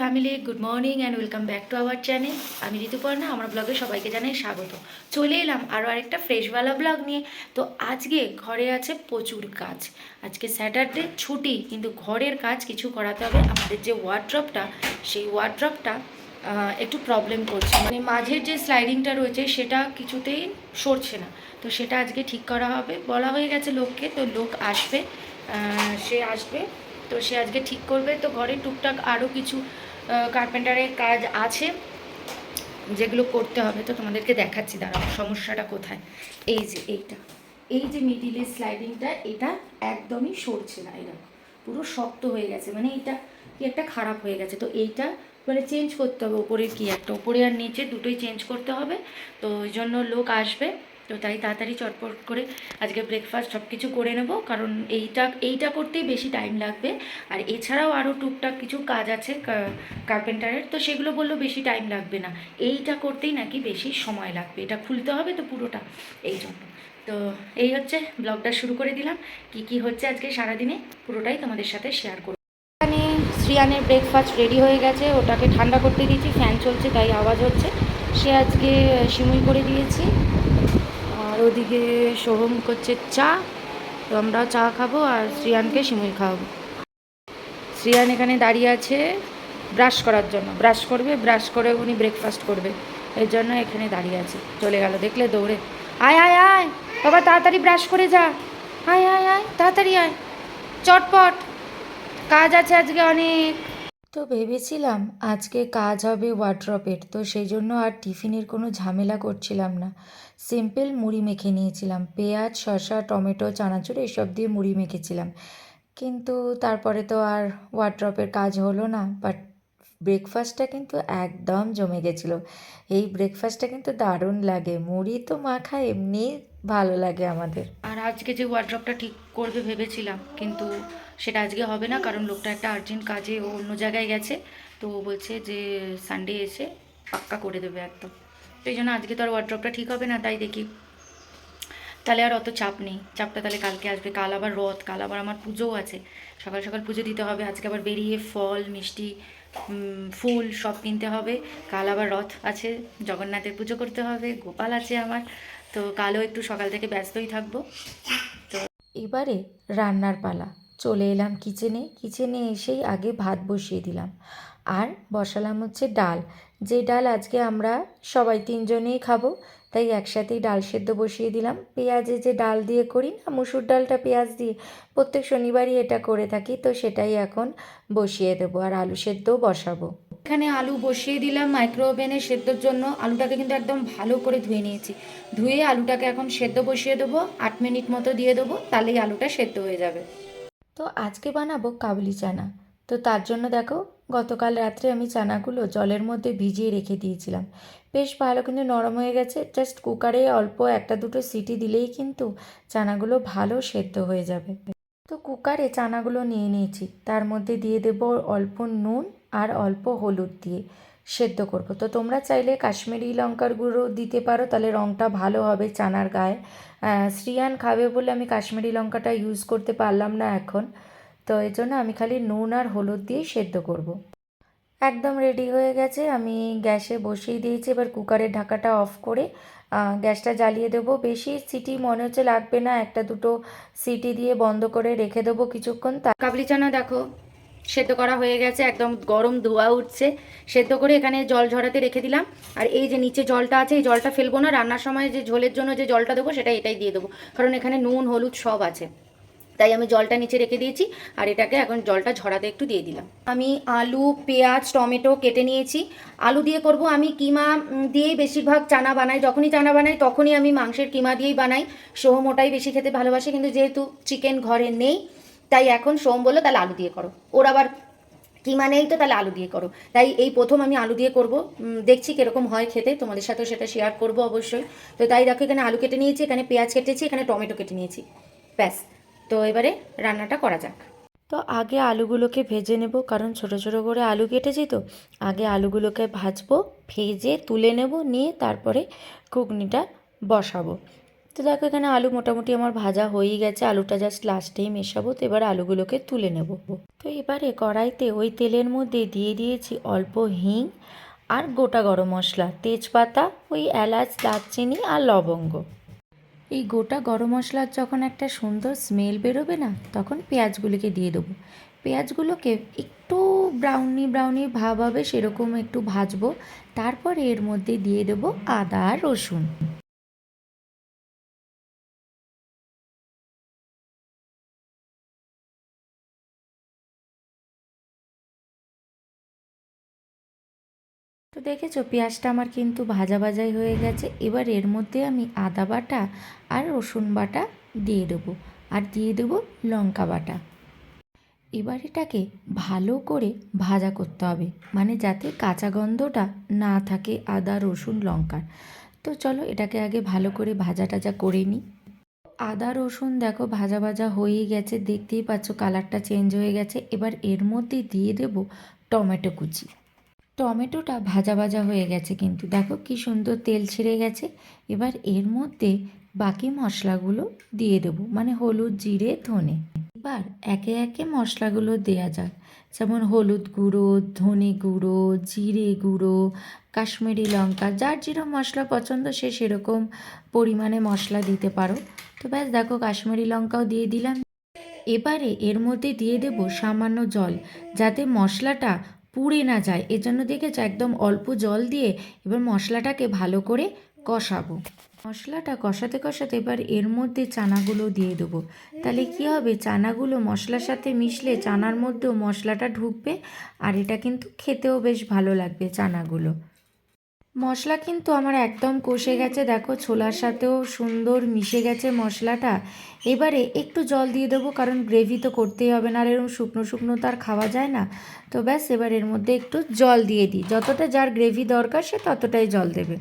Family good morning and welcome back to our channel আমি ঋতুপর্ণা, আমার ব্লগে সবাইকে জানাই স্বাগত। চলে এলাম আরও আরেকটা ফ্রেশওয়ালা ব্লগ নিয়ে। তো আজকে ঘরে আছে প্রচুর কাজ। আজকে স্যাটারডে ছুটি, কিন্তু ঘরের কাজ কিছু করাতে হবে। আমাদের যে ওয়ার্ড্রপটা সেই ওয়ার্ড্রপটা একটু প্রবলেম করছে। মানে মাঝের যে স্লাইডিংটা রয়েছে, সেটা কিছুতেই সরছে না। তো সেটা আজকে ঠিক করা হবে। বলা হয়ে গেছে লোককে, তো লোক আসবে। সে আসবে। তো সে আজকে ঠিক করবে। তো ঘরে টুকটাক আরও কিছু কার্পেন্টারের কাজ আছে, যেগুলো করতে হবে। তো তোমাদেরকে দেখাচ্ছি, দাঁড়াও, সমস্যাটা কোথায়? এই যে এইটা। এই যে মিডিলের স্লাইডিংটা এটা একদমই সরছে না এরকম পুরো শক্ত হয়ে গেছে। মানে এটা কি একটা খারাপ হয়ে গেছে। তো এইটা মানে চেঞ্জ করতে হবে। ওপরের কি একটা, ওপরে আর নিচে দুটোই চেঞ্জ করতে হবে। তো ওই জন্য লোক আসবে। তো তাই তাড়াতাড়ি চটপট করে আজকে ব্রেকফাস্ট সব কিছু করে নেব। কারণ এইটা এইটা করতেই বেশি টাইম লাগবে। আর এছাড়াও আরও টুকটাক কিছু কাজ আছে কার্পেন্টারের তো সেগুলো বলল বেশি টাইম লাগবে না। এইটা করতেই নাকি বেশি সময় লাগবে। এটা খুলতে হবে তো পুরোটা। এই জন্য। তো এই হচ্ছে ব্লগটা শুরু করে দিলাম। কি কি হচ্ছে আজকে সারাদিনে পুরোটাই তোমাদের সাথে শেয়ার করব। এখানে শ্রিয়ানের ব্রেকফাস্ট রেডি হয়ে গেছে। ওটাকে ঠান্ডা করতে দিয়েছি। ফ্যান চলছে, তাই আওয়াজ হচ্ছে। সে আজকে সিমুই করে দিয়েছি। আর ওদিকে সোহম করছে চা, তো আমরা চা খাব আর শ্রিয়ানকে সিমুই খাওয়াবো। শ্রিয়ান এখানে দাঁড়িয়ে আছে ব্রাশ করার জন্য। ব্রাশ করবে, ব্রাশ করে উনি ব্রেকফাস্ট করবে। এর জন্য এখানে দাঁড়িয়ে আছে। চলে গেল, দেখলে দৌড়ে। আয় আয় আয়! বাবা, তাড়াতাড়ি ব্রাশ করে যা। আয় আয় আয়, তাড়াতাড়ি আয়। চটপট। কাজ আছে আজকে অনেক। তো ভেবেছিলাম আজকে কাজ হবে ওয়ার্ড্রপের, তো সেই জন্য আর টিফিনের কোনো ঝামেলা করছিলাম না। সিম্পল মুড়ি মেখে নিয়েছিলাম, পেঁয়াজ, শসা, টমেটো, চানাচুর এসব দিয়ে মুড়ি মেখেছিলাম। কিন্তু তারপরে তো আর ওয়ার্ড্রপের কাজ হলো না বাট ব্রেকফাস্টটা কিন্তু একদম জমে গেছিল। এই ব্রেকফাস্টটা কিন্তু দারুণ লাগে, মুড়ি তো মাখা এমনি ভালো লাগে আমাদের। আর আজকে যে ওয়ার্ড্রপটা ঠিক করবে ভেবেছিলাম, কিন্তু সেটা আজকে হবে না, কারণ লোকটা একটা আর্জেন্ট কাজে, ও অন্য জায়গায় গেছে, তো ও বলছে যে সানডে এসে পাক্কা করে দেবে একদম। তো এই জন্য আজকে তো আর ওয়ার্ড্রপটা ঠিক হবে না, তাই দেখি। তাহলে আর অত চাপ নেই, চাপটা তাহলে কালকে আসবে, কাল আবার রথ, কাল আবার আমার পুজোও আছে। সকাল সকাল পুজো দিতে হবে, আজকে আবার বেরিয়ে ফল, মিষ্টি ফুল সব কিনতে হবে, কাল আবার রথ আছে, জগন্নাথের পুজো করতে হবে, গোপাল আছে আমার তো কালও একটু সকাল থেকে ব্যস্তই থাকব। তো এবারে রান্নার পালা। চলে এলাম কিচেনে কিচেনে এসেই আগে ভাত বসিয়ে দিলাম। আর বসালাম হচ্ছে ডাল। যে ডাল আজকে আমরা সবাই তিনজনেই খাব তাই একসাথেই ডাল সেদ্ধ বসিয়ে দিলাম। পেঁয়াজে যে ডাল দিয়ে করি না মুসুর ডালটা পেঁয়াজ দিয়ে প্রত্যেক শনিবারই এটা করে থাকি তো সেটাই এখন বসিয়ে দেবো আর আলু সেদ্ধও বসাবো। এখানে আলু বসিয়ে দিলাম মাইক্রো ওভেনে সেদ্ধর জন্য। আলুটাকে কিন্তু একদম ভালো করে ধুয়ে নিয়েছি। ধুয়ে আলুটাকে এখন সেদ্ধ বসিয়ে দেবো আট মিনিট মতো দিয়ে দেবো তাহলেই আলুটা সেদ্ধ হয়ে যাবে। তো আজকে বানাবো কাবলি চানা। তো তার জন্য দেখো গতকাল রাত্রে আমি চানাগুলো জলের মধ্যে ভিজিয়ে রেখে দিয়েছিলাম। বেশ ভালো, কিন্তু নরম হয়ে গেছে। জাস্ট কুকারে অল্প একটা দুটো সিটি দিলেই কিন্তু চানাগুলো ভালো সেদ্ধ হয়ে যাবে। তো কুকারে চানাগুলো নিয়ে নিয়েছি। তার মধ্যে দিয়ে দেব অল্প নুন আর অল্প হলুদ দিয়ে সেদ্ধ করব। তো তোমরা চাইলে কাশ্মীরি লঙ্কার গুঁড়ো দিতে পারো, তাহলে রঙটা ভালো হবে চানার গায়ে। শ্রিয়ান খাবে বলে আমি কাশ্মীরি লঙ্কাটা ইউজ করতে পারলাম না এখন। তো এই জন্য আমি খালি নুন আর হলুদ দিয়েই সেদ্ধ করব। একদম রেডি হয়ে গেছে। আমি গ্যাসে বসিয়ে দিয়েছি। এবার কুকারের ঢাকাটা অফ করে গ্যাসটা জ্বালিয়ে দেবো। বেশি সিটি মনে হচ্ছে লাগবে না। একটা দুটো সিটি দিয়ে বন্ধ করে রেখে দেবো কিছুক্ষণ। তা কাবলি চানা দেখো, সেদ্ধ করা হয়ে গেছে। একদম গরম ধোয়া উঠছে। সেদ্ধ করে এখানে জল ঝরাতে রেখে দিলাম। আর এই যে নিচে জলটা আছে, এই জলটা ফেলব না। রান্নার সময় যে ঝোলের জন্য যে জলটা দেবো সেটা এটাই দিয়ে দেবো। কারণ এখানে নুন, হলুদ সব আছে। তাই আমি জলটা নিচে রেখে দিয়েছি আর এটাকে এখন জলটা ঝরাতে একটু দিয়ে দিলাম। আমি আলু, পেঁয়াজ, টমেটো কেটে নিয়েছি। আলু দিয়ে করব আমি কিমা দিয়েই বেশিরভাগ চানা বানাই। যখনই চানা বানাই তখনই আমি মাংসের কিমা দিয়েই বানাই। সোহম ওটাই বেশি খেতে ভালোবাসে কিন্তু যেহেতু চিকেন ঘরে নেই, তাই এখন সোম বলল তাহলে আলু দিয়ে করো। ওর আবার কিমা নেই তো তাহলে আলু দিয়ে করো। তাই এই প্রথম আমি আলু দিয়ে করব। দেখছি কীরকম হয় খেতে, তোমাদের সাথেও সেটা শেয়ার করব অবশ্যই। তো তাই দেখো এখানে আলু কেটে নিয়েছি, এখানে পেঁয়াজ কেটেছি, এখানে টমেটো কেটে নিয়েছি। ব্যাস। তো এবারে রান্নাটা করা যাক। তো আগে আলুগুলোকে ভেজে নেব, কারণ ছোট ছোট করে আলু কেটেছি তো। আগে আলুগুলোকে ভাজবো, ভেজে তুলে নেব, নিয়ে তারপরে ঘুগনিটা বসাবো। তো দেখো এখানে আলু মোটামুটি আমার ভাজা হয়েই গেছে, আলুটা জাস্ট লাস্টেই মেশাবো, তো এবার আলুগুলোকে তুলে নেব। তো এবারে কড়াইতে ওই তেলের মধ্যে দিয়ে দিয়েছি অল্প হিং আর গোটা গরম মশলা, তেজপাতা, ওই এলাচ, দারচিনি আর লবঙ্গ। এই গোটা গরম মশলার যখন একটা সুন্দর স্মেল বেরোবে না, তখন পেঁয়াজগুলোকে দিয়ে দেবো। পেঁয়াজগুলোকে একটু ব্রাউনি ব্রাউনি ভাব হবে, সেরকম একটু ভাজবো। তারপরে এর মধ্যে দিয়ে দেবো আদা রসুন। দেখেছ? পেঁয়াজটা আমার কিন্তু ভাজা ভাজাই হয়ে গেছে। এবার এর মধ্যে আমি আদা বাটা আর রসুন বাটা দিয়ে দেবো আর দিয়ে দেবো লঙ্কা বাটা। এবার এটাকে ভালো করে ভাজা করতে হবে মানে যাতে কাঁচা গন্ধটা না থাকে আদা, রসুন, লঙ্কার। তো চলো এটাকে আগে ভালো করে ভাজা টাজা করে নিই। আদা, রসুন দেখো ভাজা ভাজা হয়েই গেছে, দেখতেই পাচ্ছ কালারটা চেঞ্জ হয়ে গেছে। এবার এর মধ্যে দিয়ে দেব টমেটো কুচি। টমেটোটা ভাজা ভাজা হয়ে গেছে কিন্তু। দেখো কি সুন্দর তেল ছেড়ে গেছে। এবার এর মধ্যে বাকি মশলাগুলো দিয়ে দেবো মানে হলুদ, জিরে, ধনে। এবার একে একে মশলাগুলো দেয়া যাক। যেমন হলুদ গুঁড়ো, ধনে গুঁড়ো, জিরে গুঁড়ো, কাশ্মীরি লঙ্কা, যার যেরকম মশলা পছন্দ সে সেরকম পরিমাণে মশলা দিতে পারো। তো ব্যাস, দেখো কাশ্মীরি লঙ্কাও দিয়ে দিলাম। এবারে এর মধ্যে দিয়ে দেব সামান্য জল, যাতে মশলাটা পুড়ে না যায়। এজন্য দেখেছ, একদম অল্প জল দিয়ে এবার মশলাটাকে ভালো করে কষাবো। মশলাটা কষাতে কষাতে এবার এর মধ্যে চানাগুলো দিয়ে দেবো। তাহলে কি হবে, চানাগুলো মশলার সাথে মিশলে চানার মধ্যেও মশলাটা ঢুকবে, আর এটা কিন্তু খেতেও বেশ ভালো লাগবে চানাগুলো। মশলা কিন্তু আমার একদম কষে গেছে। দেখো, ছোলার সাথেও সুন্দর মিশে গেছে মশলাটা। এবারে একটু জল দিয়ে দেবো, কারণ গ্রেভি তো করতেই হবে না আর এরকম শুকনো শুকনো তো আর খাওয়া যায় না। তো ব্যাস, এবার এর মধ্যে একটু জল দিয়ে দিই। যতটা যার গ্রেভি দরকার, সে ততটাই জল দেবে।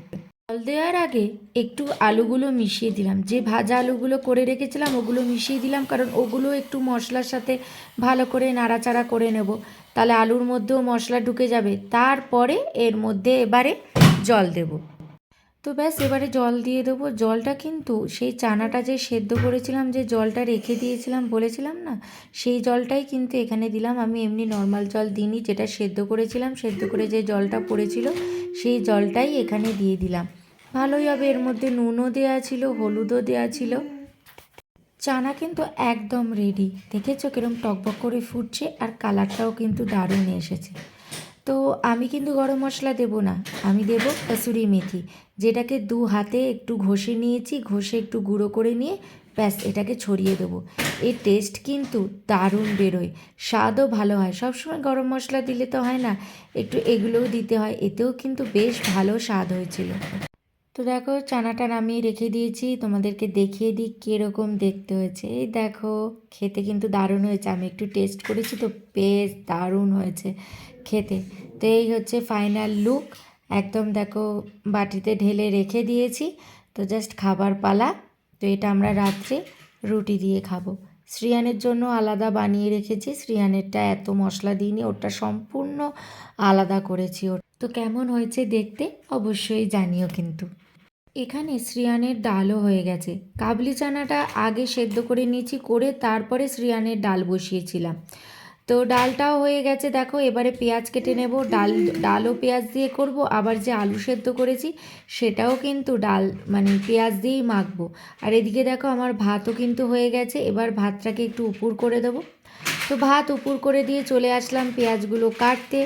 জল দেওয়ার আগে একটু আলুগুলো মিশিয়ে দিলাম। যে ভাজা আলুগুলো করে রেখেছিলাম, ওগুলো মিশিয়ে দিলাম, কারণ ওগুলো একটু মশলার সাথে ভালো করে নাড়াচাড়া করে নেব। তাহলে আলুর মধ্যেও মশলা ঢুকে যাবে। তারপরে এর মধ্যে এবারে জল দেব। তো ব্যাস, এবারে জল দিয়ে দেবো। জলটা কিন্তু সেই চানাটা যে সেদ্ধ করেছিলাম, যে জলটা রেখে দিয়েছিলাম, বলেছিলাম না? সেই জলটাই কিন্তু এখানে দিলাম। আমি এমনি নর্মাল জল দিইনি, যেটা সেদ্ধ করেছিলাম, সেদ্ধ করে যে জলটা পড়েছিল, সেই জলটাই এখানে দিয়ে দিলাম। ভালোই হবে, এর মধ্যে নুনও দেওয়া ছিল, হলুদও দেওয়া ছিল। চানা কিন্তু একদম রেডি দেখেছ কিরম টকবক করে ফুটছে, আর কালারটাও কিন্তু দারুণ এসেছে। তো আমি কিন্তু গরম মশলা দেব না। আমি দেব কসুরি মেথি। যেটাকে দু হাতে একটু ঘষে নিয়েছি, ঘষে একটু গুঁড়ো করে নিয়ে ব্যাস এটাকে ছড়িয়ে দেবো। এর টেস্ট কিন্তু দারুণ বেরোয়, স্বাদও ভালো হয়। সবসময় গরম মশলা দিলে তো হয় না, একটু এগুলোও দিতে হয়, এতেও কিন্তু বেশ ভালো স্বাদ হয়েছিল। তো দেখো, চানাটা নামিয়ে রেখে দিয়েছি, তোমাদেরকে দেখিয়ে দিই কীরকম দেখতে হয়েছে। এই দেখো, খেতে কিন্তু দারুণ হয়েছে, আমি একটু টেস্ট করেছি তো বেশ দারুণ হয়েছে খেতে। তো এই হচ্ছে ফাইনাল লুক একদম দেখো বাটিতে ঢেলে রেখে দিয়েছি। তো জাস্ট খাবার পালা। তো এটা আমরা রাত্রে রুটি দিয়ে খাব। শ্রিয়ানের জন্য আলাদা বানিয়ে রেখেছি। শ্রিয়ানেরটা এত মশলা দিইনি ওটা সম্পূর্ণ আলাদা করেছি ওর। তো কেমন হয়েছে দেখতে অবশ্যই জানিও কিন্তু। এখানে শ্রিয়ানের ডালও হয়ে গেছে। কাবলি চানাটা আগে সেদ্ধ করে নিয়েছি, করে তারপরে শ্রিয়ানের ডাল বসিয়েছিলাম। তো ডালটাও হয়ে গেছে, দেখো, এবারে পেঁয়াজ কেটে নেব। ডাল, ডালও পেঁয়াজ দিয়ে করব, আবার যে আলু সেদ্ধ করেছি সেটাও কিন্তু ডাল মানে পেঁয়াজ দিয়েই মাখবো। আর এদিকে দেখো, আমার ভাতও কিন্তু হয়ে গেছে, এবার ভাতটাকে একটু উপুর করে দেবো। তো ভাত উপুর করে দিয়ে চলে আসলাম পেঁয়াজগুলো কাটতে,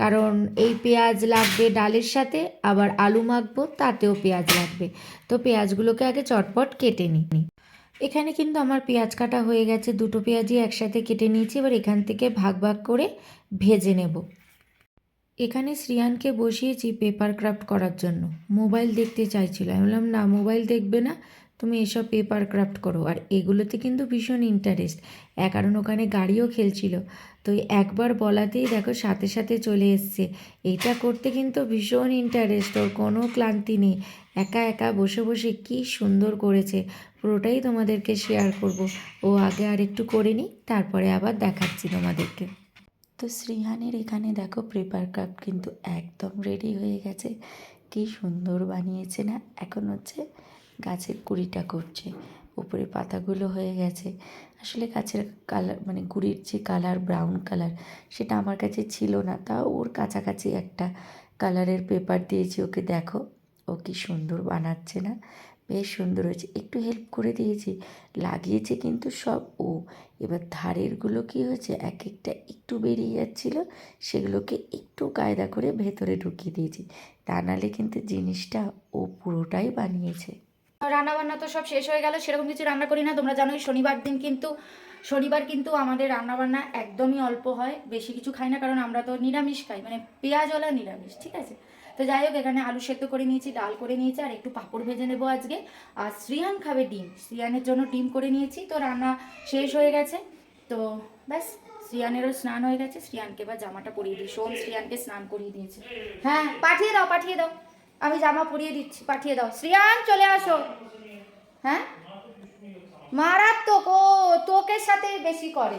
কারণ এই পেঁয়াজ লাগবে ডালের সাথে, আবার আলু মাখবো, তাতেও পেঁয়াজ লাগবে। তো পেঁয়াজগুলোকে আগে চটপট কেটে নিই। এখানে কিন্তু আমার পেঁয়াজ কাটা হয়ে গেছে। দুটো পেঁয়াজই একসাথে কেটে নিয়েছি। এবার এখান থেকে ভাগ ভাগ করে ভেজে নেব। এখানে শ্রিয়ানকে বসিয়েছি পেপার ক্রাফট করার জন্য। মোবাইল দেখতে চাইছিল। আমি বললাম, না, মোবাইল দেখবে না। তুমি এসব পেপার ক্রাফট করো, আর এগুলোতে কিন্তু ভীষণ ইন্টারেস্ট কারণ ওখানে গাড়িও খেলছিল। তো একবার বলাতেই দেখো সাথে সাথে চলে এসছে। এইটা করতে কিন্তু ভীষণ ইন্টারেস্ট ওর কোনো ক্লান্তি নেই। একা একা বসে বসে কি সুন্দর করেছে। পুরোটাই তোমাদেরকে শেয়ার করব। ও আগে আর একটু করে নিই তারপরে আবার দেখাচ্ছি তোমাদেরকে। তো শ্রীহানের এখানে দেখো পেপার ক্রাফট কিন্তু একদম রেডি হয়ে গেছে। কি সুন্দর বানিয়েছে না? এখন হচ্ছে গাছের কুড়িটা করছে। উপরে পাতাগুলো হয়ে গেছে। আসলে গাছের কালার মানে গুড়ির যে কালার ব্রাউন কালার সেটা আমার কাছে ছিল না। তাও ওর কাছাকাছি একটা কালারের পেপার দিয়েছি, ওকে দেখো। ও কি সুন্দর বানাচ্ছে না? বেশ সুন্দর হয়েছে। একটু হেল্প করে দিয়েছি। লাগিয়েছে কিন্তু সব ও। এবার ধারেরগুলো কী হয়েছে? এক একটা একটু বেরিয়ে যাচ্ছিল। সেগুলোকে একটু কায়দা করে ভেতরে ঢুকিয়ে দিয়েছি। তা নাহলে কিন্তু জিনিসটা ও পুরোটাই বানিয়েছে। রান্না বান্না তো সব শেষ হয়ে গেল, সেরকম কিছু রান্না করি না। তোমরা জানোই শনিবার দিন কিন্তু, শনিবার কিন্তু আমাদের রান্না বান্না একদমই অল্প হয়, বেশি কিছু খাই না, কারণ আমরা তো নিরামিষ খাই মানে পেঁয়াজওয়ালা নিরামিষ, ঠিক আছে? তো যাই হোক, এখানে আলু সেদ্ধ করে নিয়েছি, ডাল করে নিয়েছি, আর একটু পাঁপড় ভেজে নেব আজকে। আর শ্রিয়ান খাবে ডিম, শ্রিয়ানের জন্য ডিম করে নিয়েছি, তো রান্না শেষ হয়ে গেছে। তো ব্যাস, শ্রিয়ানেরও স্নান হয়ে গেছে, শ্রিয়ানকে এবার জামাটা পরিয়ে দিই। সোম শ্রিয়ানকে স্নান করিয়ে দিয়েছে। হ্যাঁ পাঠিয়ে দাও পাঠিয়ে দাও। আমি জামা পরিয়ে দিচ্ছি, পাঠিয়ে দাও। শ্রিয়ান, চলে আসো। হ্যাঁ? মারাত্মক, ও, তোকে সাথে বেশি করে।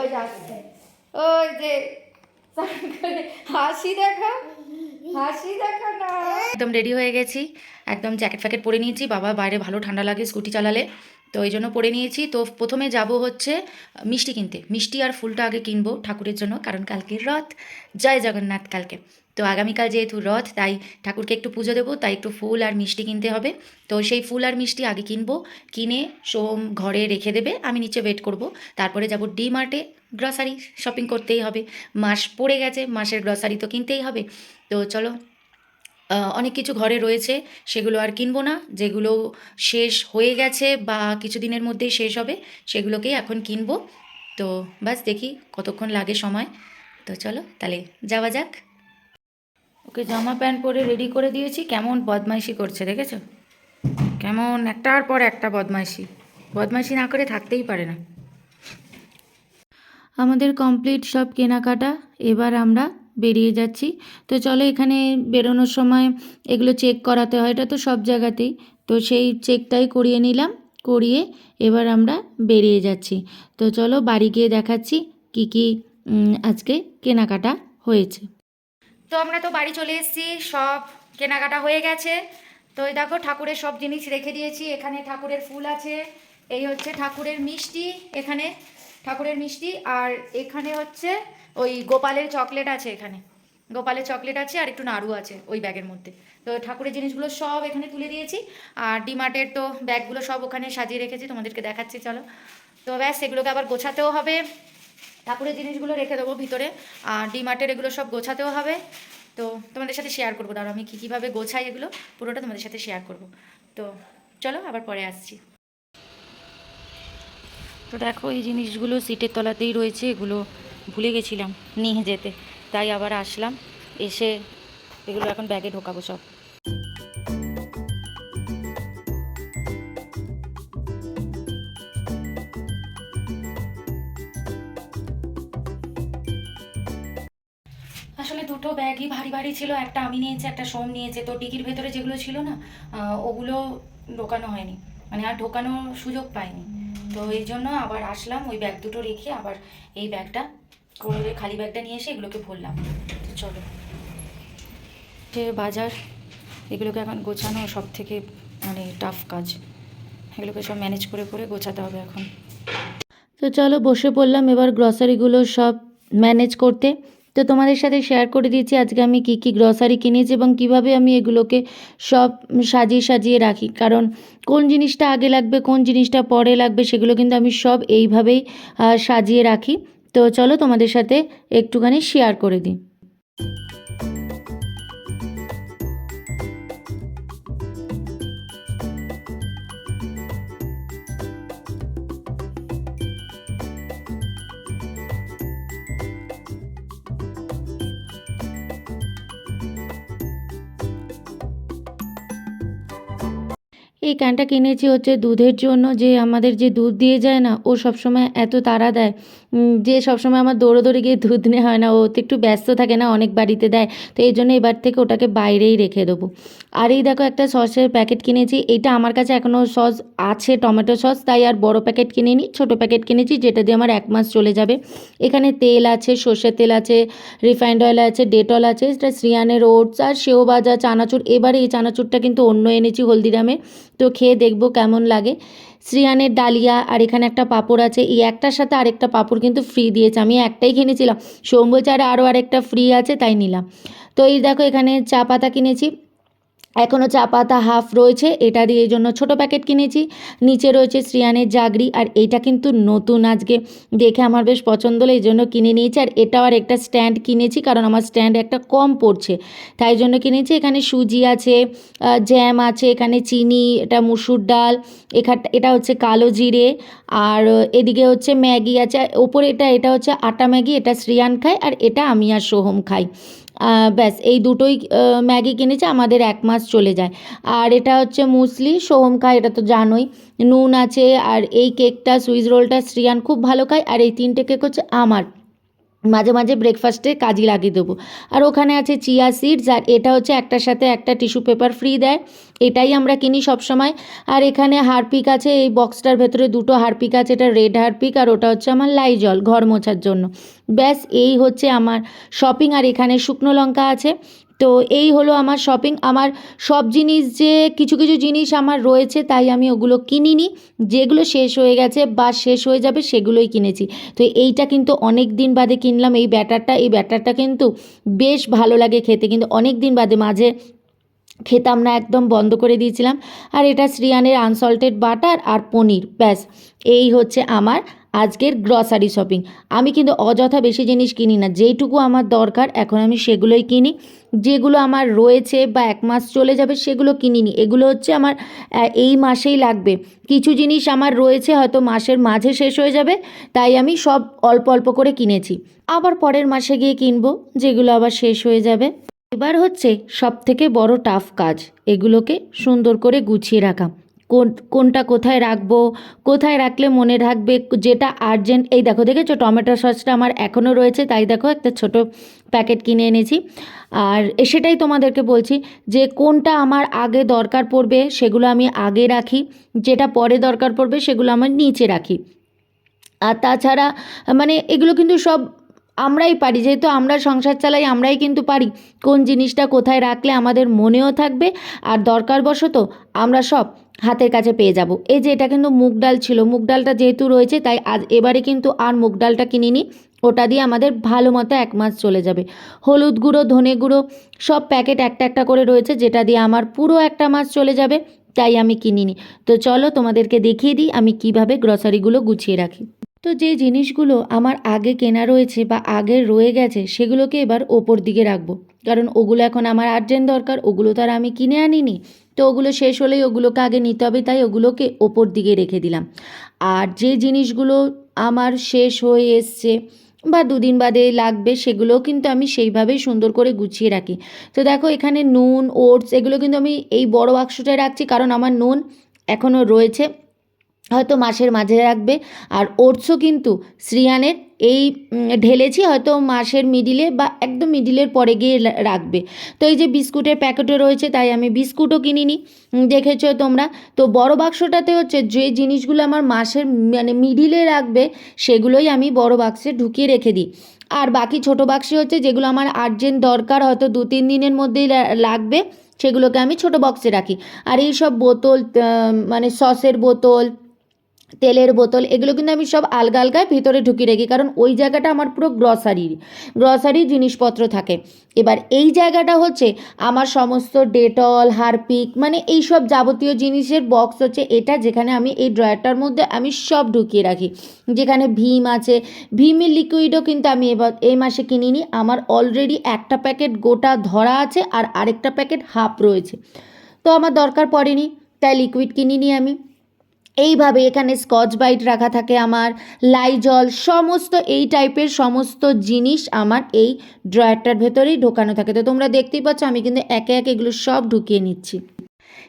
ওই যে আসছে। ওই যে, হাসি দেখা হাসি দেখা না। একদম রেডি হয়ে গেছি। একদম জ্যাকেট ফ্যাকেট পরে নিয়েছি। বাবা, বাইরে ভালো ঠান্ডা লাগে স্কুটি চালালে। তো ওই জন্য পরে নিয়েছি। তো প্রথমে যাব হচ্ছে, মিষ্টি কিনতে। মিষ্টি আর ফুলটা আগে কিনবো ঠাকুরের জন্য, কারণ কালকে রথ জয় জগন্নাথ কালকে। তো আগামীকাল যেহেতু রথ, তাই ঠাকুরকে একটু পুজো দেবো, তাই একটু ফুল আর মিষ্টি কিনতে হবে। তো সেই ফুল আর মিষ্টি আগে কিনবো, কিনে সোম ঘরে রেখে দেবে, আমি নিচে ওয়েট করব। তারপরে যাব ডি মার্টে গ্রসারি শপিং করতেই হবে। মাস পড়ে গেছে, মাসের গ্রসারি তো কিনতেই হবে। তো চলো অনেক কিছু ঘরে রয়েছে, সেগুলো আর কিনবো না। যেগুলো শেষ হয়ে গেছে বা কিছুদিনের মধ্যেই শেষ হবে, সেগুলোকেই এখন কিনবো। তো বাস দেখি কতক্ষণ লাগে সময়। তো চলো, তাহলে যাওয়া যাক। ওকে জামা প্যান্ট পরে রেডি করে দিয়েছি। কেমন বদমাইশি করছে, দেখেছ? কেমন একটার পর একটা বদমাইশি। বদমাইশি না করে থাকতেই পারে না। আমাদের কমপ্লিট সব কেনাকাটা। এবার আমরা বেরিয়ে যাচ্ছি। তো চলো এখানে বেরোনোর সময় এগুলো চেক করাতে হয়। এটা তো সব জায়গাতেই। তো সেই চেকটাই করিয়ে নিলাম। করিয়ে এবার আমরা বেরিয়ে যাচ্ছি। তো চলো বাড়ি গিয়ে দেখাচ্ছি কি কি আজকে কেনাকাটা হয়েছে। তো আমরা তো বাড়ি চলে এসেছি, সব কেনাকাটা হয়ে গেছে। তো এই দেখো ঠাকুরের সব জিনিস রেখে দিয়েছি, এখানে ঠাকুরের ফুল আছে, এই হচ্ছে ঠাকুরের মিষ্টি, এখানে ঠাকুরের মিষ্টি, আর এখানে হচ্ছে ওই গোপালের চকলেট আছে এখানে। গোপালের চকলেট আছে আর একটু নাড়ু আছে ওই ব্যাগের মধ্যে। তো ঠাকুরের জিনিসগুলো সব এখানে তুলে দিয়েছি, আর ডিমার্টের তো ব্যাগগুলো সব ওখানে সাজিয়ে রেখেছি, তোমাদেরকে দেখাচ্ছি, চলো। তো ব্যাস সেগুলোকে আবার গোছাতেও হবে। ঠাকুরের জিনিসগুলো রেখে দেবো ভিতরে। আর ডিমার্টের এগুলো সব গোছাতেও হবে। তো তোমাদের সাথে শেয়ার করব। দাঁড়াও, আমি কী কীভাবে গোছাই এগুলো, পুরোটা তোমাদের সাথে শেয়ার করব। তো চলো, আবার পরে আসছি। তো দেখো, এই জিনিসগুলো সিটের তলাতেই রয়েছে, এগুলো ভুলে গেছিলাম নিয়ে যেতে। তাই আবার আসলাম, এসে এগুলো এখন ব্যাগে ঢোকাবো সব। আসলে দুটো ব্যাগই ভারী ভারী ছিল একটা আমি নিয়েছি একটা সোম নিয়েছে। তো ডিকির ভেতরে যেগুলো ছিল না ওগুলো ঢোকানো হয়নি। মানে আর ঢোকানোর সুযোগ পাইনি। তো এই জন্য আবার আসলাম ওই ব্যাগ দুটো রেখে আবার এই ব্যাগটা করে খালি ব্যাগটা নিয়ে এসে এগুলোকে ভরলাম। তো চলো। যে বাজার এগুলোকে এখন গোছানো সব থেকে মানে টাফ কাজ। এগুলোকে সব ম্যানেজ করে করে গোছাতে হবে এখন। তো চলো বসে পড়লাম। এবার গ্রসারিগুলো সব ম্যানেজ করতে। তো তোমাদের সাথে শেয়ার করে দিয়েছি। আজকে আমি কি কি গ্রসারি কিনেছি এবং কীভাবে আমি এগুলোকে সব সাজিয়ে সাজিয়ে রাখি। কারণ কোন জিনিসটা আগে লাগবে, কোন জিনিসটা পরে লাগবে, সেগুলো কিন্তু আমি সব এইভাবেই সাজিয়ে রাখি। তো চলো তোমাদের সাথে একটুখানি শেয়ার করে দিই। ক্যানটা কিনেছি হচ্ছে দুধের জন্য যে আমাদের যে দুধ দিয়ে যায় না, ও সবসময় এত তাড়া দেয়। যে সবসময় আমার দৌড়োদৌড়ি গিয়ে দুধ নেওয়া হয় না, ও তো একটু ব্যস্ত থাকে না, অনেক বাড়িতে দেয়, তো এই জন্য এবার থেকে ওটাকে বাইরেই রেখে দেবো। আর এই দেখো একটা সসের প্যাকেট কিনেছি, এটা আমার কাছে এখনও সস আছে, টমেটো সস, তাই আর বড় প্যাকেট কিনিনি, ছোট প্যাকেট কিনেছি, যেটা দিয়ে আমার এক মাস চলে যাবে। এখানে তেল আছে, সর্ষের তেল আছে, রিফাইন্ড অয়েল আছে, ডেটল আছে, এটা শ্রিয়ানের ওটস আর সেও ভাজা চানাচুর। এবারে এই চানাচুরটা কিন্তু অন্য এনেছি হলদিরামে, তো খেয়ে দেখব কেমন লাগে। শ্রিয়ানের ডালিয়া আর এখানে একটা পাপড় আছে। এই একটার সাথে আরেকটা পাপড় কিন্তু ফ্রি দিয়েছে। আমি একটাই কিনেছিলাম। সোম বলছে আরও আরেকটা ফ্রি আছে, তাই নিলাম। তো এই দেখো এখানে চা পাতা কিনেছি। এখনও চা পাতা হাফ রয়েছে, এটা দিয়ে এই জন্য ছোটো প্যাকেট কিনেছি। নিচে রয়েছে শ্রিয়ানের জাগরি, আর এইটা কিন্তু নতুন আজকে। দেখে আমার বেশ পছন্দ হলো, এই জন্য কিনে নিয়েছি। আর এটাও আর একটা স্ট্যান্ড কিনেছি, কারণ আমার স্ট্যান্ড একটা কম পড়ছে। তাই জন্য কিনেছি, এখানে সুজি আছে জ্যাম আছে, এখানে চিনি, এটা মুসুর ডাল এখানটা এটা হচ্ছে কালো জিরে, আর এদিকে হচ্ছে ম্যাগি আছে। ওপরে এটা এটা হচ্ছে আটা ম্যাগি, এটা শ্রিয়ান খায়, আর এটা আমি আর সোহম খাই। ব্যাস, এই দুটোই ম্যাগি কিনেছে, আমাদের এক মাস চলে যায়। আর এটা হচ্ছে মুসলি, সোহম খায়, এটা তো জানোই। নুন আছে, আর এই কেকটা, সুইস রোলটা শ্রিয়ান খুব ভালো খায়, আর এই তিনটে কেক হচ্ছে আমার। মাঝে মাঝে ব্রেকফাস্টে কাজে লাগিয়ে দেবো। আর ওখানে আছে চিয়া সিডস আর এটা হচ্ছে একটার সাথে একটা টিস্যু পেপার ফ্রি দেয়। এটাই আমরা কিনি সবসময়। আর এখানে হারপিক আছে, এই বক্সটার ভেতরে দুটো হারপিক আছে, এটা রেড হারপিক আর ওটা হচ্ছে আমার লাইজল ঘর মোছার জন্য। ব্যাস, এই হচ্ছে আমার শপিং আর এখানে শুকনো লঙ্কা আছে। তো এই হলো আমার শপিং আমার সব জিনিস যে কিছু কিছু জিনিস আমার রয়েছে, তাই আমি ওগুলো কিনিনি। যেগুলো শেষ হয়ে গেছে বা শেষ হয়ে যাবে, সেগুলোই কিনেছি। তো এইটা কিন্তু অনেক দিন বাদে কিনলাম, এই ব্যাটারটা। এই ব্যাটারটা কিন্তু বেশ ভালো লাগে খেতে। কিন্তু অনেক দিন বাদে মাঝে খেতাম না একদম বন্ধ করে দিয়েছিলাম। আর এটা শ্রিয়ানের আনসল্টেড বাটার আর পনির, ব্যাস। এই হচ্ছে আমার আজকের গ্রসারি শপিং আমি কিন্তু অযথা বেশি জিনিস কিনি না, যেইটুকু আমার দরকার, এখন আমি সেগুলোই কিনি। যেগুলো আমার রয়েছে বা এক মাস চলে যাবে, সেগুলো কিনিনি। এগুলো হচ্ছে আমার এই মাসেই লাগবে। কিছু জিনিস আমার রয়েছে, হয়তো মাসের মাঝে শেষ হয়ে যাবে, তাই আমি সব অল্প অল্প করে কিনেছি। আবার পরের মাসে গিয়ে কিনবো, যেগুলো আবার শেষ হয়ে যাবে। এবার হচ্ছে সব থেকে বড় টাফ কাজ। এগুলোকে সুন্দর করে গুছিয়ে রাখা। কোন, কোনটা কোথায় রাখব, কোথায় রাখলে মনে রাখবে, যেটা আর্জেন্ট এই দেখো, দেখেছ? টমেটো সসটা আমার এখনও রয়েছে, তাই দেখো একটা ছোট প্যাকেট কিনে এনেছি। আর সেটাই তোমাদেরকে বলছি যে কোনটা আমার আগে দরকার পড়বে, সেগুলো আমি আগে রাখি। যেটা পরে দরকার পড়বে, সেগুলো আমার নিচে রাখি। আর তাছাড়া মানে এগুলো কিন্তু সব আমরাই পারি, যেহেতু আমরা সংসার চালাই, আমরাই কিন্তু পারি। কোন জিনিসটা কোথায় রাখলে আমাদের মনেও থাকবে, আর দরকারবশত আমরা সব হাতের কাছে পেয়ে যাব। এই যে এটা কিন্তু মুগ ডাল ছিল, মুগ ডালটা যেহেতু রয়েছে, তাই আজ এবারে কিন্তু আর মুগ ডালটা কিনিনি। ওটা দিয়ে আমাদের ভালো মতো এক মাস চলে যাবে। হলুদ গুঁড়ো, ধনে গুঁড়ো, সব প্যাকেট একটা একটা করে রয়েছে, যেটা দিয়ে আমার পুরো একটা মাস চলে যাবে, তাই আমি কিনিনি। তো চলো তোমাদেরকে দেখিয়ে দিই আমি কীভাবে গ্রসারিগুলো গুছিয়ে রাখি। তো যে জিনিসগুলো আমার আগে কেনা রয়েছে বা আগে রয়ে গেছে, সেগুলোকে এবার ওপর দিকে রাখব। কারণ ওগুলো এখন আমার আর্জেন্ট দরকার, ওগুলো তো আর আমি কিনে আনিনি। তো ওগুলো শেষ হলেই ওগুলোকে আগে নিতে হবে, তাই ওগুলোকে ওপর দিকে রেখে দিলাম। আর যে জিনিসগুলো আমার শেষ হয়ে এসছে বা দুদিন বাদে লাগবে, সেগুলোও কিন্তু আমি সেইভাবেই সুন্দর করে গুছিয়ে রাখি। তো দেখো এখানে নুন, ওটস, এগুলো কিন্তু আমি এই বড় বাক্সটায় রাখছি, কারণ আমার নুন এখনও রয়েছে। হয়তো মাসের মাঝে রাখবে। আর ওটসও কিন্তু শ্রিয়ানের এই ঢেলেছি, হয়তো মাসের মিডিলে বা একদম মিডিলের পরে গিয়ে রাখবে। তো এই যে বিস্কুটের প্যাকেটও রয়েছে, তাই আমি বিস্কুটও কিনিনি। দেখেছ তোমরা? তো বড় বাক্সটাতে হচ্ছে যে জিনিসগুলো আমার মাসের মানে মিডিলে রাখবে, সেগুলোই আমি বড় বাক্সে ঢুকিয়ে রেখে দিই। আর বাকি ছোট বাক্সে হচ্ছে যেগুলো আমার আর্জেন্ট দরকার, হয়তো দু, তিন দিনের মধ্যেই লাগবে, সেগুলোকে আমি ছোট বক্সে রাখি। আর এই সব বোতল মানে সসের বোতল তেলের বোতল, এগুলো কিন্তু আমি সব আলগা আলগায় ভিতরে ঢুকিয়ে রাখি, কারণ ওই জায়গাটা আমার পুরো গ্রসারির গ্রসারি জিনিসপত্র থাকে। এবার এই জায়গাটা হচ্ছে আমার সমস্ত ডেটল, হারপিক মানে এই সব যাবতীয় জিনিসের বক্স হচ্ছে এটা যেখানে আমি এই ড্রয়ারটার মধ্যে আমি সব ঢুকিয়ে রাখি। যেখানে ভীম আছে, ভীমের লিকুইডও কিন্তু আমি এবার এই মাসে কিনিনি, আমার অলরেডি একটা প্যাকেট গোটা ধরা আছে আর আরেকটা প্যাকেট হাফ রয়েছে। তো আমার দরকার পড়েনি, তাই লিকুইড কিনিনি আমি। এইভাবে এখানে স্কচ বাইট রাখা থাকে আমার লাইজল সমস্ত এই টাইপের সমস্ত জিনিস আমার এই ড্রয়ারটার ভেতরেই ঢোকানো থাকে। তো তোমরা দেখতেই পাচ্ছ আমি কিন্তু একে একে এগুলো সব ঢুকিয়ে নিচ্ছি।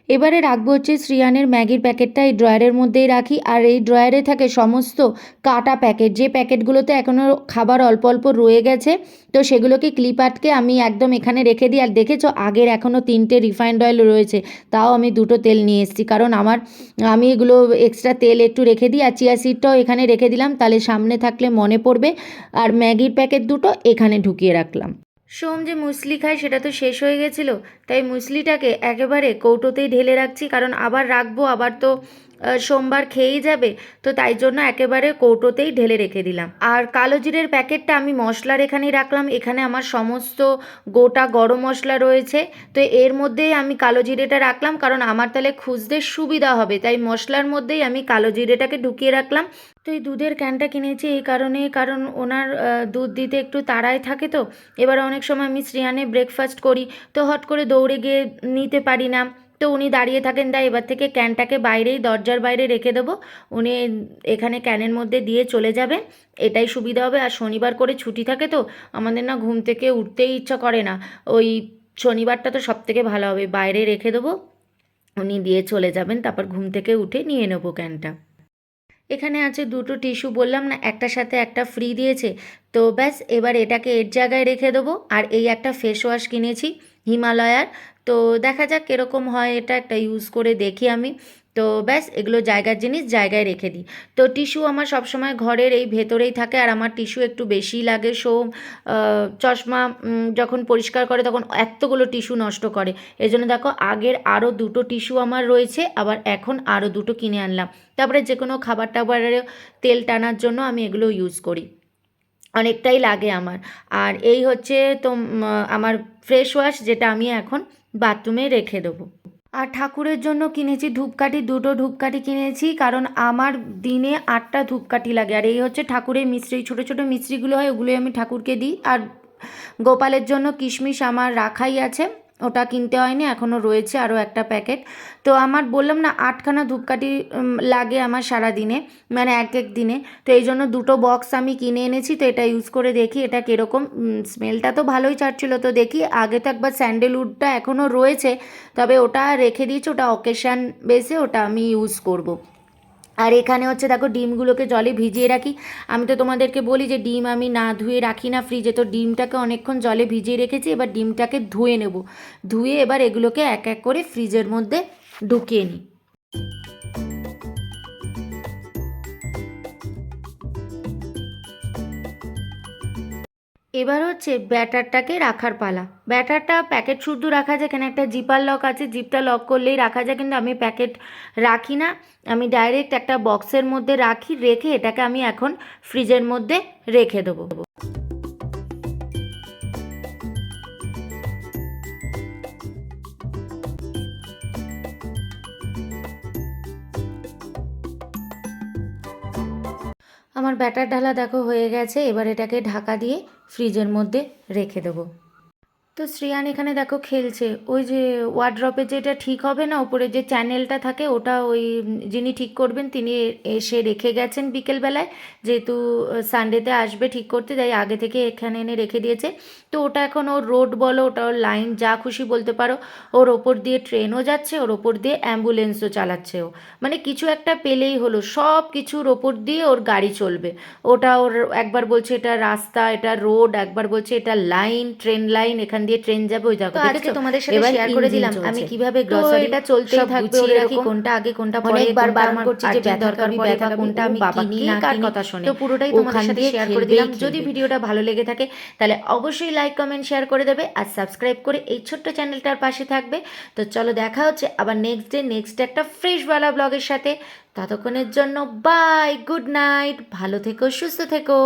এবারে রাখব হচ্ছে শ্রিয়ানের ম্যাগির প্যাকেটটা এই ড্রয়ারের মধ্যেই রাখি। আর এই ড্রয়ারে থাকে সমস্ত কাটা প্যাকেট। যে প্যাকেটগুলোতে এখনও খাবার অল্প অল্প রয়ে গেছে, তো সেগুলোকে ক্লিপ আটকে আমি একদম এখানে রেখে দিই। আর দেখেছ, আগের এখনও তিনটে রিফাইন্ড অয়েল রয়েছে, তাও আমি দুটো তেল নিয়ে এসেছি। কারণ আমার, আমি এগুলো এক্সট্রা তেল একটু রেখে দিই, আর চিয়া সিডটাও এখানে রেখে দিলাম। তাহলে সামনে থাকলে মনে পড়বে। আর ম্যাগির প্যাকেট দুটো এখানে ঢুকিয়ে রাখলাম। সোম যে মুসলি খায় সেটা তো শেষ হয়ে গেছিল, তাই মুসলিটাকে একেবারে কৌটোতেই ঢেলে রাখছি, কারণ আবার রাখব, আবার তো সোমবার খেয়েই যাবে, তো তাই জন্য একেবারে কৌটোতেই ঢেলে রেখে দিলাম। আর কালো জিরের প্যাকেটটা আমি মশলার এখানেই রাখলাম, এখানে আমার সমস্ত গোটা গরম মশলা রয়েছে, তো এর মধ্যেই আমি কালো জিরেটা রাখলাম, কারণ আমার তাহলে খুঁজতে সুবিধা হবে, তাই মশলার মধ্যেই আমি কালো জিরেটাকে ঢুকিয়ে রাখলাম। তো এই দুধের ক্যানটা কিনেছি এই কারণে কারণ ওনার দুধ দিতে একটু তাড়ায় থাকে তো, এবার অনেক সময় আমি শ্রিয়ানে ব্রেকফাস্ট করি, তো হট করে দৌড়ে গিয়ে নিতে পারি না। তো উনি দাঁড়িয়ে থাকেন তাই এবার থেকে ক্যানটাকে বাইরেই, দরজার বাইরে রেখে দেবো। উনি এখানে ক্যানের মধ্যে দিয়ে চলে যাবেন। এটাই সুবিধা হবে। আর শনিবার করে ছুটি থাকে তো, আমাদের না ঘুম থেকে উঠতেই ইচ্ছা করে না। ওই শনিবারটা তো সব থেকে ভালো হবে। বাইরে রেখে দেবো। উনি দিয়ে চলে যাবেন। তারপর ঘুম থেকে উঠে নিয়ে নেব ক্যানটা। এখানে আছে দুটো টিস্যু বললাম না একটার সাথে একটা ফ্রি দিয়েছে। তো ব্যাস, এবার এটাকে এর জায়গায় রেখে দেবো। আর এই একটা ফেস ওয়াশ কিনেছি, হিমালয়ার। তো দেখা যাক কীরকম হয়, এটা একটা ইউজ করে দেখি আমি। তো ব্যাস, এগুলো জায়গার জিনিস জায়গায় রেখে দিই। তো টিস্যু আমার সবসময় ঘরের এই ভেতরেই থাকে আর আমার টিস্যু একটু বেশি লাগে সো চশমা যখন পরিষ্কার করে তখন এতগুলো টিস্যু নষ্ট করে। এই জন্য দেখো, আগের আরও দুটো টিস্যু আমার রয়েছে, আবার এখন আরও দুটো কিনে আনলাম। তারপরে যে কোনো খাবার টাবারের তেল টানার জন্য আমি এগুলো ইউজ করি। অনেকটাই লাগে আমার। আর এই হচ্ছে তো আমার ফ্রেশ ওয়াশ যেটা আমি এখন বাথরুমে রেখে দেবো। আর ঠাকুরের জন্য কিনেছি ধূপকাঠি, দুটো ধূপকাঠি কিনেছি, কারণ আমার দিনে আটটা ধূপকাঠি লাগে। আর এই হচ্ছে ঠাকুরের মিশ্রি ছোটো ছোটো মিশ্রিগুলো হয়, ওগুলোই আমি ঠাকুরকে দিই। আর গোপালের জন্য কিশমিশ আমার রাখাই আছে। ওটা কিনতে হয়নি এখনও রয়েছে আরও একটা প্যাকেট। তো আমার বললাম না, আটখানা ধূপকাঠি লাগে আমার সারা দিনে মানে এক এক দিনে। তো এই জন্য দুটো বক্স আমি কিনে এনেছি, তো এটা ইউজ করে দেখি এটা কীরকম। স্মেলটা তো ভালোই ছাড়ছিল তো দেখি আগে তো একবার স্যান্ডেলউডটা এখনও রয়েছে, তবে ওটা রেখে দিয়েছি, ওটা অকেশান বেসে ওটা আমি ইউজ করব। আর এখানে হচ্ছে দেখো ডিমগুলোকে জলে ভিজিয়ে রাখি। আমি তো তোমাদেরকে বলি যে ডিম আমি না ধুয়ে রাখি না ফ্রিজে। তো ডিমটাকে অনেকক্ষণ জলে ভিজিয়ে রেখেছি, এবার ডিমটাকে ধুয়ে নেব। ধুয়ে এবার এগুলোকে এক এক করে ফ্রিজের মধ্যে ঢুকিয়ে নিই। এবার হচ্ছে ব্যাটারটাকে রাখার পালা। ব্যাটারটা প্যাকেট শুদ্ধ রাখা যায়, এখানে একটা জিপার লক আছে, জিপটা লক করলেই রাখা যায়, কিন্তু আমি প্যাকেট রাখি না। আমি ডাইরেক্ট একটা বক্সের মধ্যে রাখি, রেখে এটাকে আমি এখন ফ্রিজের মধ্যে রেখে দেবো। আমার ব্যাটার ঢালা দেখো হয়ে গেছে এবার এটাকে ঢাকা দিয়ে ফ্রিজের মধ্যে রেখে দেবো। তো শ্রেয়ান এখানে দেখো খেলছে। ওই যে ওয়ার্ড্রপে যেটা ঠিক হবে না উপরে যে চ্যানেলটা থাকে, ওটা ওই যিনি ঠিক করবেন, তিনি এসে রেখে গেছেন বিকেলবেলায়। যেহেতু সানডেতে আসবে ঠিক করতে, তাই আগে থেকে এখানে এনে রেখে দিয়েছে। তো ওটা এখন ওর রোড বলো, ওটা ওর লাইন যা খুশি বলতে পারো, ওর ওপর দিয়ে ট্রেনও যাচ্ছে, ওর ওপর দিয়ে অ্যাম্বুলেন্সও চালাচ্ছে ও। মানে কিছু একটা পেলেই হলো, সব কিছুর ওপর দিয়ে ওর গাড়ি চলবে। ওটা ওর একবার বলছে এটা রাস্তা, এটা রোড একবার বলছে এটা লাইন ট্রেন লাইন এখান দিয়ে ট্রেন যাবে ওই দেখো তো আজকে তোমাদের সাথে শেয়ার করে দিলাম আমি কীভাবে এটা চলতে থাকবে রাখি, রকম। কোনটা আগে কোনটা পরে, কোনটা বারণ করছি যে urgent ব্যথা দরকার, কাবি পরে ব্যথা কোনটা আমি কিনি কি না কার কিনি। কথা শোনে। তো পুরোটাই তোমাদের সাথে শেয়ার করে দিলাম যদি ভিডিওটা ভালো লেগে থাকে তাহলে অবশ্যই লাইক কমেন্ট শেয়ার করে দেবে আর সাবস্ক্রাইব করে এই ছোট্ট চ্যানেলটার পাশে থাকবে তো চলো দেখা হচ্ছে আবার নেক্সট ডে নেক্সট একটা ফ্রেশওয়ালা ব্লগের সাথে ততক্ষণের জন্য বাই গুড নাইট ভালো থেকো সুস্থ থেকো